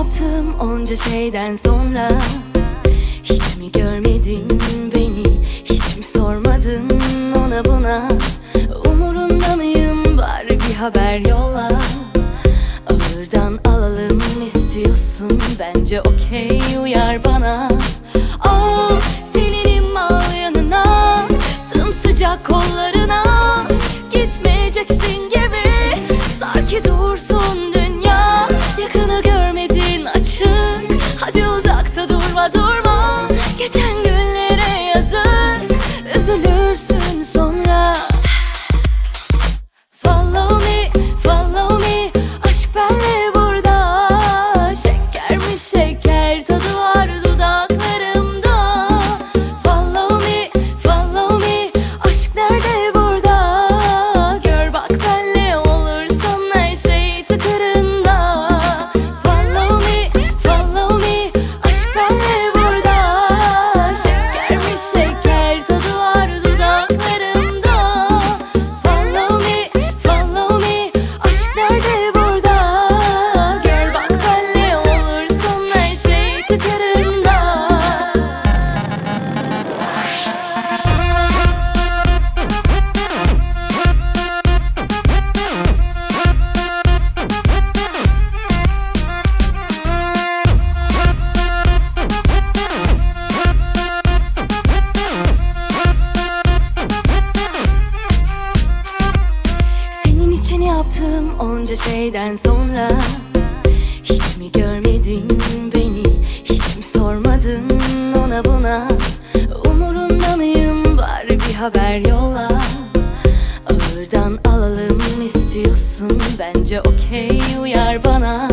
yaptım onca şeyden sonra? Hiç mi görmedin beni? Hiç mi sormadın ona buna? Umurunda mıyım? Bari bir haber yolla. Ağırdan alalım istiyorsun. Bence okey uyar bana. Al için yaptım onca şeyden sonra. Hiç mi görmedin beni? Hiç mi sormadın ona buna? Umurunda mıyım? Bari bir haber yolla. Ağırdan alalım istiyorsun. Bence okey uyar bana